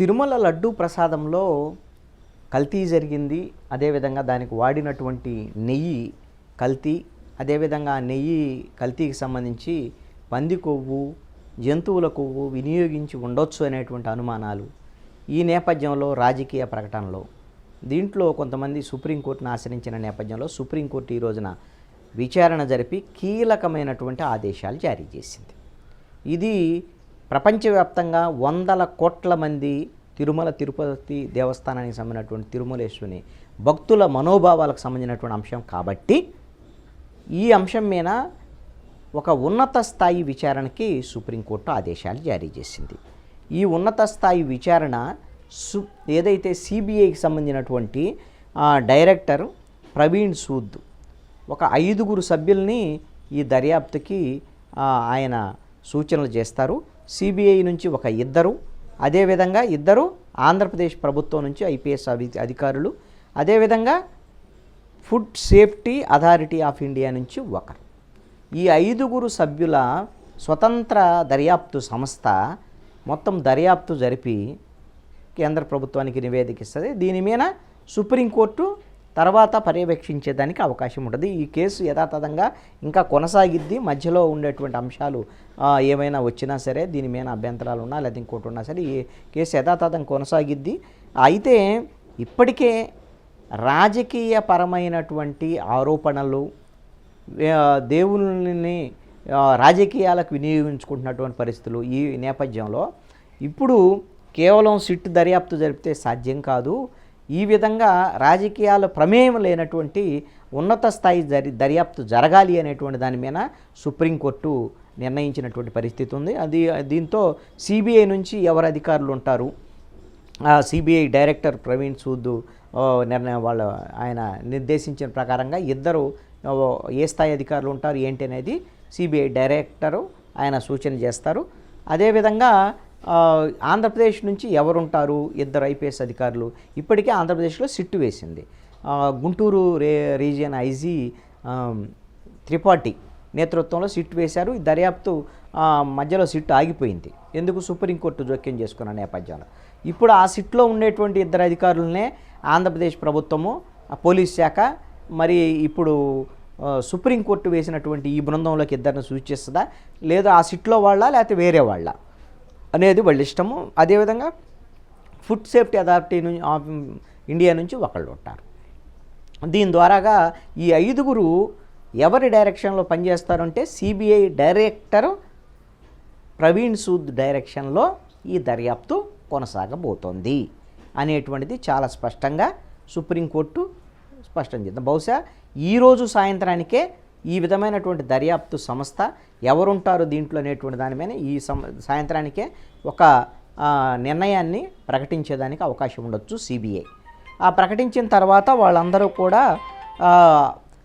తిరుమల లడ్డూ ప్రసాదంలో కల్తీ జరిగింది అదేవిధంగా దానికి వాడినటువంటి నెయ్యి కల్తీ అదేవిధంగా ఆ నెయ్యి కల్తీకి సంబంధించి పంది కొవ్వు జంతువుల కొవ్వు వినియోగించి ఉండొచ్చు అనేటువంటి అనుమానాలు ఈ నేపథ్యంలో రాజకీయ ప్రకటనలో. దీంట్లో కొంతమంది సుప్రీంకోర్టును ఆశ్రయించిన నేపథ్యంలో సుప్రీంకోర్టు ఈ రోజున విచారణ జరిపి కీలకమైనటువంటి ఆదేశాలు జారీ చేసింది. ఇది ప్రపంచవ్యాప్తంగా వందల కోట్ల మంది తిరుమల తిరుపతి దేవస్థానానికి సంబంధించినటువంటి తిరుమలేశ్వని భక్తుల మనోభావాలకు సంబంధించినటువంటి అంశం కాబట్టి ఈ అంశం మీద ఒక ఉన్నత స్థాయి విచారణకి సుప్రీంకోర్టు ఆదేశాలు జారీ చేసింది. ఈ ఉన్నత స్థాయి విచారణ సు ఏదైతే సిబిఐకి సంబంధించినటువంటి డైరెక్టర్ ప్రవీణ్ సూద్ ఒక ఐదుగురు సభ్యుల్ని ఈ దర్యాప్తుకి ఆయన సూచనలు చేస్తారు. సిబిఐ నుంచి ఒక ఇద్దరు అదేవిధంగా ఇద్దరు ఆంధ్రప్రదేశ్ ప్రభుత్వం నుంచి ఐపీఎస్ అధికారులు అదేవిధంగా food safety authority of India నుంచి ఒకరు. ఈ ఐదుగురు సభ్యుల స్వతంత్ర దర్యాప్తు సంస్థ మొత్తం దర్యాప్తు జరిపి కేంద్ర ప్రభుత్వానికి నివేదిక ఇస్తుంది. దీని మీద సుప్రీంకోర్టు తర్వాత పర్యవేక్షించేదానికి అవకాశం ఉంటుంది. ఈ కేసు యథాతథంగా ఇంకా కొనసాగిద్ది. మధ్యలో ఉండేటువంటి అంశాలు ఏమైనా వచ్చినా సరే దీని మీద అభ్యంతరాలు ఉన్నా లేదా ఇంకోటి ఉన్నా సరే ఈ కేసు యథాతథం కొనసాగిద్ది. అయితే ఇప్పటికే రాజకీయపరమైనటువంటి ఆరోపణలు దేవుళ్ళని రాజకీయాలకు వినియోగించుకుంటున్నటువంటి పరిస్థితులు ఈ నేపథ్యంలో. ఇప్పుడు కేవలం సిట్ దర్యాప్తు జరిపితే సాధ్యం కాదు. ఈ విధంగా రాజకీయాల ప్రమేయం లేనటువంటి ఉన్నత స్థాయి దరి దర్యాప్తు జరగాలి అనేటువంటి దాని మీద సుప్రీంకోర్టు నిర్ణయించినటువంటి పరిస్థితి ఉంది. అది దీంతో సిబిఐ నుంచి ఎవరు అధికారులు ఉంటారు? సిబిఐ డైరెక్టర్ ప్రవీణ్ సూద్ నిర్ణయం వాళ్ళ ఆయన నిర్దేశించిన ప్రకారంగా ఇద్దరు ఏ స్థాయి అధికారులు ఉంటారు ఏంటి అనేది సిబిఐ డైరెక్టరు ఆయన సూచన చేస్తారు. అదేవిధంగా ఆంధ్రప్రదేశ్ నుంచి ఎవరుంటారు? ఇద్దరు ఐపీఎస్ అధికారులు. ఇప్పటికే ఆంధ్రప్రదేశ్లో సిట్టు వేసింది. గుంటూరు రే రీజియన్ ఐజీ త్రిపాఠి నేతృత్వంలో సిట్ వేశారు. ఈ దర్యాప్తు మధ్యలో సిట్ ఆగిపోయింది. ఎందుకు సుప్రీంకోర్టు జోక్యం చేసుకున్న నేపథ్యంలో? ఇప్పుడు ఆ సిట్లో ఉండేటువంటి ఇద్దరు అధికారులనే ఆంధ్రప్రదేశ్ ప్రభుత్వము పోలీస్ శాఖ మరి ఇప్పుడు సుప్రీంకోర్టు వేసినటువంటి ఈ బృందంలోకి ఇద్దరిని సూచిస్తుందా? లేదా ఆ సిట్లో వాళ్ళ లేకపోతే వేరే వాళ్ళ? అనేది వాళ్ళ ఇష్టము. అదేవిధంగా ఫుడ్ సేఫ్టీ అథారిటీ నుంచి ఆఫ్ ఇండియా నుంచి ఒకళ్ళు ఉంటారు. దీని ద్వారాగా ఈ ఐదుగురు ఎవరి డైరెక్షన్లో పనిచేస్తారంటే సిబిఐ డైరెక్టర్ ప్రవీణ్ సూద్ డైరెక్షన్లో ఈ దర్యాప్తు కొనసాగబోతోంది అనేటువంటిది చాలా స్పష్టంగా సుప్రీంకోర్టు స్పష్టం చేద్దాం బహుశా ఈరోజు సాయంత్రానికే ఈ విధమైనటువంటి దర్యాప్తు సంస్థ ఎవరుంటారు దీంట్లో అనేటువంటి దానిపైన ఈ సం సాయంత్రానికే ఒక నిర్ణయాన్ని ప్రకటించేదానికి అవకాశం ఉండొచ్చు సిబిఐ. ఆ ప్రకటించిన తర్వాత వాళ్ళందరూ కూడా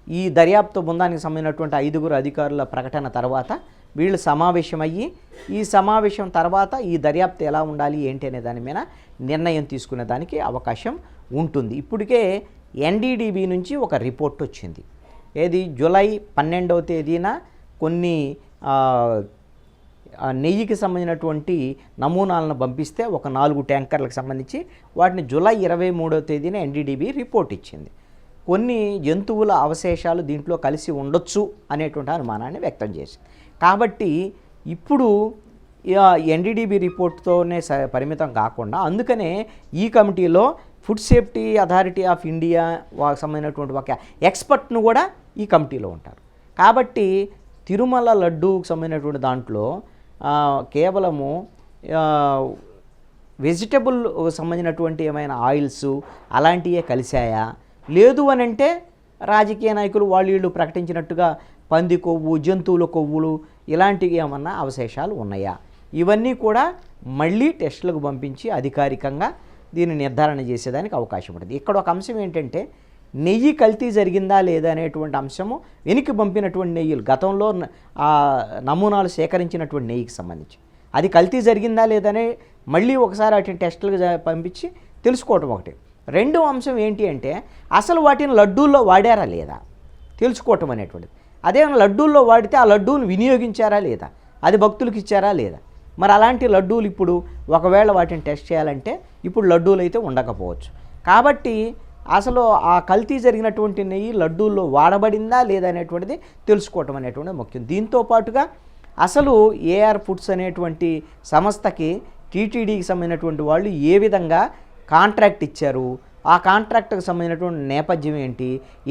ఈ దర్యాప్తు బృందానికి సంబంధించినటువంటి ఐదుగురు అధికారుల ప్రకటన తర్వాత వీళ్ళు సమావేశమయ్యి ఈ సమావేశం తర్వాత ఈ దర్యాప్తు ఎలా ఉండాలి ఏంటి అనే దాని మీద నిర్ణయం తీసుకునే దానికి అవకాశం ఉంటుంది. ఇప్పటికే ఎన్డీడీబీ నుంచి ఒక రిపోర్ట్ వచ్చింది. ఏది? జూలై పన్నెండవ తేదీన కొన్ని నెయ్యికి సంబంధించినటువంటి నమూనాలను పంపిస్తే ఒక నాలుగు ట్యాంకర్లకు సంబంధించి వాటిని జూలై ఇరవై మూడవ తేదీన ఎన్డీడీబీ రిపోర్ట్ ఇచ్చింది. కొన్ని జంతువుల అవశేషాలు దీంట్లో కలిసి ఉండొచ్చు అనేటువంటి అనుమానాన్ని వ్యక్తం చేసింది. కాబట్టి ఇప్పుడు ఎన్డీడీబీ రిపోర్ట్తోనే స- పరిమితం కాకుండా అందుకనే ఈ కమిటీలో food safety authority of India వాళ్ళకి సంబంధించినటువంటి ఒక ఎక్స్పర్ట్ను కూడా ఈ కమిటీలో ఉంటారు. కాబట్టి తిరుమల లడ్డూకి సంబంధించినటువంటి దాంట్లో కేవలము వెజిటబుల్ సంబంధించినటువంటి ఏమైనా ఆయిల్స్ అలాంటివే కలిశాయా? లేదు అని అంటే రాజకీయ నాయకులు వాళ్ళు వీళ్ళు ప్రకటించినట్టుగా పంది కొవ్వు జంతువుల కొవ్వులు ఇలాంటివి ఏమన్నా అవశేషాలు ఉన్నాయా? ఇవన్నీ కూడా మళ్ళీ టెస్టులకు పంపించి అధికారికంగా దీన్ని నిర్ధారణ చేసేదానికి అవకాశం ఉంటుంది. ఇక్కడ ఒక అంశం ఏంటంటే నెయ్యి కల్తీ జరిగిందా లేదా అనేటువంటి అంశము వెనక్కి పంపినటువంటి నెయ్యిలు గతంలో ఆ నమూనాలు సేకరించినటువంటి నెయ్యికి సంబంధించి. అది కల్తీ జరిగిందా లేదనే మళ్ళీ ఒకసారి వాటిని టెస్టులకు పంపించి తెలుసుకోవటం ఒకటి. రెండో అంశం ఏంటి అంటే అసలు వాటిని లడ్డూల్లో వాడారా లేదా? తెలుసుకోవటం అనేటువంటిది. అదే లడ్డూల్లో వాడితే ఆ లడ్డూను వినియోగించారా లేదా? అది భక్తులకు ఇచ్చారా లేదా? మరి అలాంటి లడ్డూలు ఇప్పుడు ఒకవేళ వాటిని టెస్ట్ చేయాలంటే ఇప్పుడు లడ్డూలు అయితే ఉండకపోవచ్చు. కాబట్టి అసలు ఆ కల్తీ జరిగినటువంటి నెయ్యి లడ్డూల్లో వాడబడిందా లేదా అనేటువంటిది తెలుసుకోవటం అనేటువంటిది ముఖ్యం. దీంతో పాటుగా అసలు ఏఆర్ ఫుడ్స్ అనేటువంటి సంస్థకి టీటీడీకి సంబంధించినటువంటి వాళ్ళు ఏ విధంగా కాంట్రాక్ట్ ఇచ్చారు? ఆ కాంట్రాక్ట్కి సంబంధించినటువంటి నేపథ్యం ఏంటి?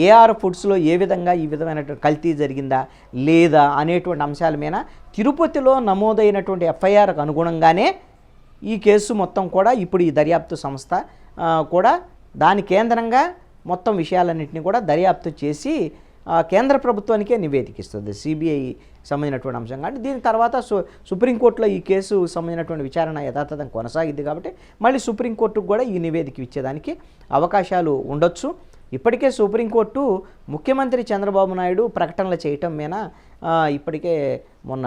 ఏఆర్ ఫుడ్స్లో ఏ విధంగా ఈ విధమైనటువంటి కల్తీ జరిగిందా లేదా అనేటువంటి అంశాల మీద తిరుపతిలో నమోదైనటువంటి ఎఫ్ఐఆర్కు అనుగుణంగానే ఈ కేసు మొత్తం కూడా ఇప్పుడు ఈ దర్యాప్తు సంస్థ కూడా దాని కేంద్రంగా మొత్తం విషయాలన్నింటినీ కూడా దర్యాప్తు చేసి కేంద్ర ప్రభుత్వానికే నివేదిక ఇస్తుంది సిబిఐ సంబంధించినటువంటి అంశం. కాబట్టి దీని తర్వాత సు సుప్రీంకోర్టులో ఈ కేసు సంబంధించినటువంటి విచారణ యథాతథం కొనసాగిద్ది కాబట్టి మళ్ళీ సుప్రీంకోర్టుకు కూడా ఈ నివేదిక ఇచ్చేదానికి అవకాశాలు ఉండొచ్చు. ఇప్పటికే సుప్రీంకోర్టు ముఖ్యమంత్రి చంద్రబాబు నాయుడు ప్రకటనలు చేయటం మీద ఇప్పటికే మొన్న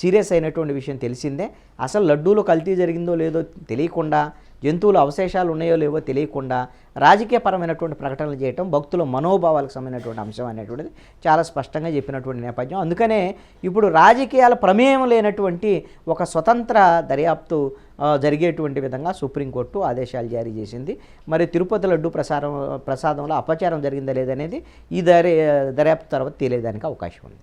సీరియస్ అయినటువంటి విషయం తెలిసిందే. అసలు లడ్డూలో కల్తీ జరిగిందో లేదో తెలియకుండా జంతువుల అవశేషాలు ఉన్నాయో లేవో తెలియకుండా రాజకీయపరమైనటువంటి ప్రకటనలు చేయటం భక్తుల మనోభావాలకు సంబంధించినటువంటి అంశం అనేటువంటిది చాలా స్పష్టంగా చెప్పినటువంటి నేపథ్యం. అందుకనే ఇప్పుడు రాజకీయాల ప్రమేయం లేనటువంటి ఒక స్వతంత్ర దర్యాప్తు జరిగేటువంటి విధంగా సుప్రీంకోర్టు ఆదేశాలు జారీ చేసింది. మరి తిరుపతి లడ్డు ప్రసారం ప్రసాదంలో అపచారం జరిగిందా లేదనేది ఈ దర్యా దర్యాప్తు తర్వాత తేలేదానికి అవకాశం ఉంది.